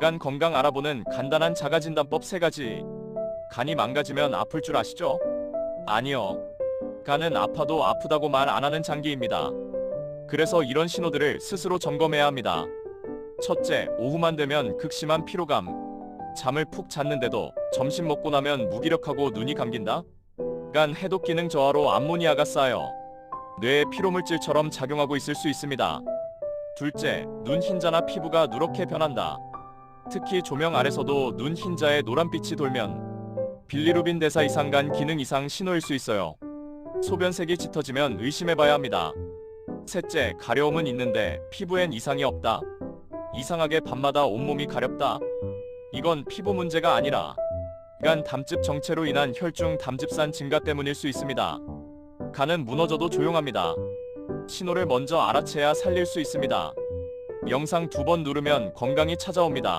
간 건강 알아보는 간단한 자가진단법 3가지. 간이 망가지면 아플 줄 아시죠? 아니요. 간은 아파도 아프다고 말 안 하는 장기입니다. 그래서 이런 신호들을 스스로 점검해야 합니다. 첫째, 오후만 되면 극심한 피로감. 잠을 푹 잤는데도 점심 먹고 나면 무기력하고 눈이 감긴다? 간 해독 기능 저하로 암모니아가 쌓여 뇌에 피로물질처럼 작용하고 있을 수 있습니다. 둘째, 눈 흰자나 피부가 누렇게 변한다. 특히 조명 아래서도 눈 흰자에 노란빛이 돌면 빌리루빈 대사 이상 간 기능 이상 신호일 수 있어요. 소변색이 짙어지면 의심해봐야 합니다. 셋째, 가려움은 있는데 피부엔 이상이 없다. 이상하게 밤마다 온몸이 가렵다. 이건 피부 문제가 아니라 간 담즙 정체로 인한 혈중 담즙산 증가 때문일 수 있습니다. 간은 무너져도 조용합니다. 신호를 먼저 알아채야 살릴 수 있습니다. 영상 두 번 누르면 건강이 찾아옵니다.